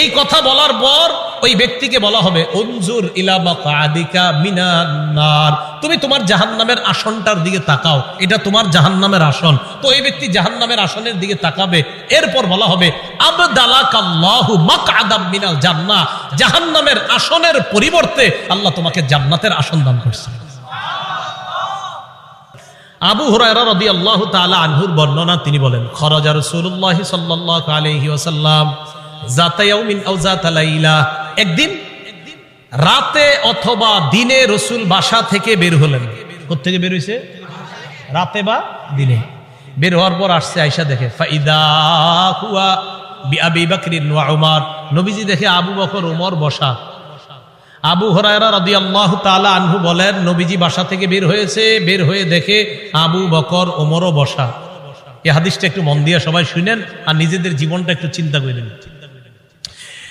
এই কথা বলার পর ওই ব্যক্তিকে বলা হবে অঞ্জুর ইলা মাকাদিকা মিনান নার। তুমি তোমার জাহান্নামের আসনটার দিকে তাকাও, এটা তোমার জাহান্নামের আসন। তো এই ব্যক্তি জাহান্নামের আসনের দিকে তাকাবে, এরপর বলা হবে মিনাল জান্নাহ। জাহান্নামের আসনের পরিবর্তে আল্লাহ তোমাকে জান্নাতের আসন দান করছে। আবু হুরায়রা রাদিয়াল্লাহু তাআলা আনহুর বর্ণনা তিনি বলেন, খরাজা রাসূলুল্লাহি সাল্লাল্লাহু আলাইহি একদিন রাতে অথবা দিনে রসুল বাসা থেকে বের হলেন। কোত্থেকে বের হইছে? রাতে বা দিনে। বের হওয়ার পর আসছে দেখে নবীজি দেখে আবু বকর, উমর বসা। আবু হরায়রা আনহু বলেন, নবীজি বাসা থেকে বের হয়েছে, বের হয়ে দেখে আবু বকর ওমরও বসা। এই হাদিসটা একটু মন দিয়ে সবাই শুনেন আর নিজেদের জীবনটা একটু চিন্তা করে নেন।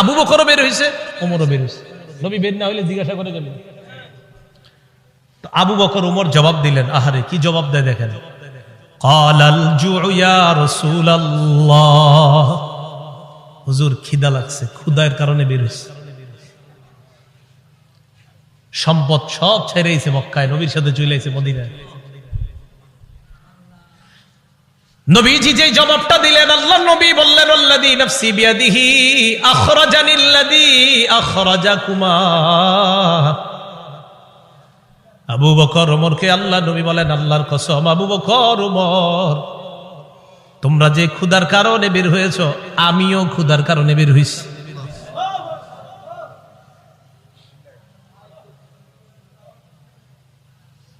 আবু বকরও বের হয়েছে ওমরও বের হয়েছে নবী বের না হইলে জিজ্ঞাসা করে গেলেন আবু বকর, উমর জবাব দিলেন, আহারে, কি জবাব দেয় দেখেন। হুজুর, খিদা লাগছে ক্ষুদায়ের কারণে বের হয়েছে সম্পদ সব ছেড়েছে মক্কায়, নবীর সাথে চলে মদিনায়। নবীজি যে জবাবটা দিলেন, আল্লাহ নবী বললেন আবু বকর ওমরকে আল্লাহ নবী বলেন, আল্লাহর কসম, আবু বকর ওমর, তোমরা যে ক্ষুধার কারণে বের হয়েছ, আমিও ক্ষুধার কারণে বের হইছি।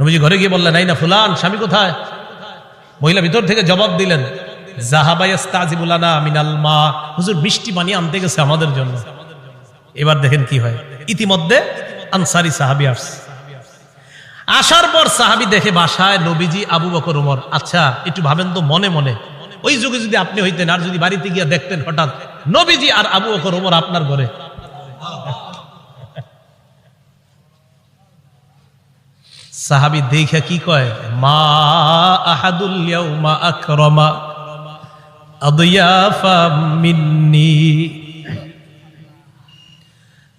নবীজি ঘরে গিয়ে বললেন, এই না ফুলান, স্বামী কোথায়? মহিলা ভিতর থেকে জবাব দিলেন হুজুর আনতে গেছে আমাদের এবার দেখেন কি হয়। ইতিমধ্যে আনসারি আসার পর সাহাবি দেখে বাসায় নবীজি, আবু বকর আচ্ছা একটু ভাবেন তো মনে মনে। ওই যুগে যদি আপনি হইতেন, আর যদি বাড়িতে গিয়ে দেখতেন হঠাৎ, নবীজি আর আবু বকর, উমর আপনার ঘরে। সাহাবি দেখে কি কয়? মা আহাদুল আকরামা মিন্নি।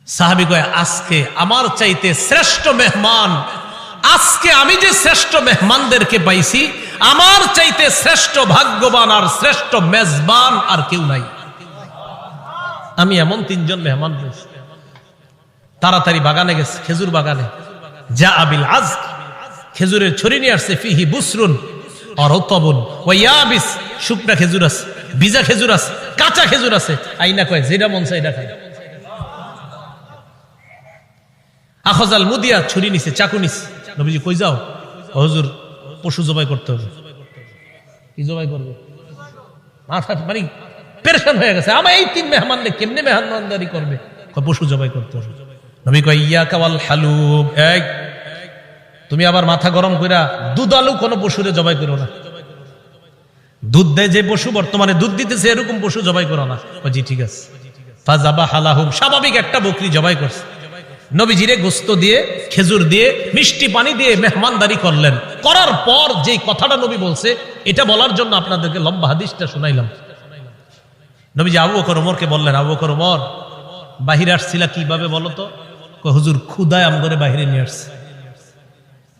সাহাবি কয়, আজকে আমার চাইতে শ্রেষ্ঠ মেহমান, আজকে আমি যে শ্রেষ্ঠ মেহমানদেরকে পাইছি, আমার চাইতে শ্রেষ্ঠ ভাগ্যবান আর শ্রেষ্ঠ মেজবান আর কেউ নাই। আমি এমন তিনজন মেহমান পেয়েছি। তাড়াতাড়ি বাগানে গেছে, খেজুর বাগানে। যা আবিল আজ খেজুরের ছড়ি নিয়ে আসছে, ফিহি বুসরুন আর তবন ওয়াবিস শুকনা খেজুর আছে, ভিজা খেজুর আছে, কাঁচা খেজুর আছে। আইনা কয়, যেটা মন চাই এটা খায়। আখজাল মুদিয়া ছুরি নিছে, চাকু নিছে। নবীজি কই যাও? হুজুর, পশু জবাই করতে হবে। কি জবাই করবে? মাথা মানে পেরেশান হয়ে গেছে। আমার এই তিন মেহমান কেমনে মেহমানদারি করবে? পশু জবাই করতে হবে। নবী কয় ইয়া কাওয়াল হালুম। এক তুমি আবার মাথা গরম কইরা দুধ আলু কোনো পশুরে জবাই করো না। দুধ দেয় যে পশু, বর্তমানে দুধ দিতেছে, এরকম পশু জবাই করো না। জি, ঠিক আছে। স্বাভাবিক একটা বকরি জবাই করছে। নবীজিরে গোস্ত দিয়ে, খেজুর দিয়ে, মিষ্টি পানি দিয়ে মেহমানদারি করলেন। করার পর যে কথাটা নবী বলছে, এটা বলার জন্য আপনাদেরকে লম্বা হাদিসটা শুনাইলাম। নবীজি আবু বকর ওমরকে বললেন, আবু বকর ওমর, বাহিরে আসছিলা কীভাবে বলো তো? হুজুর ক্ষুদায় আম করে বাহিরে নিয়ে আসছে।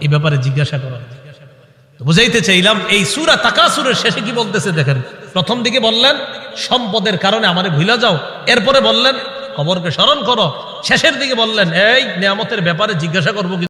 এই ব্যাপারে জিজ্ঞাসা করা বুঝাইতে চাইলাম, এই সুরা তাকাসুরের শেষে কি বলতেছে দেখেন। প্রথম দিকে বললেন, সম্পদের কারণে আমারে ভুলে যাও। এরপরে বললেন, খবরকে স্মরণ করো। শেষের দিকে বললেন, এই নিয়ামতের ব্যাপারে জিজ্ঞাসা করব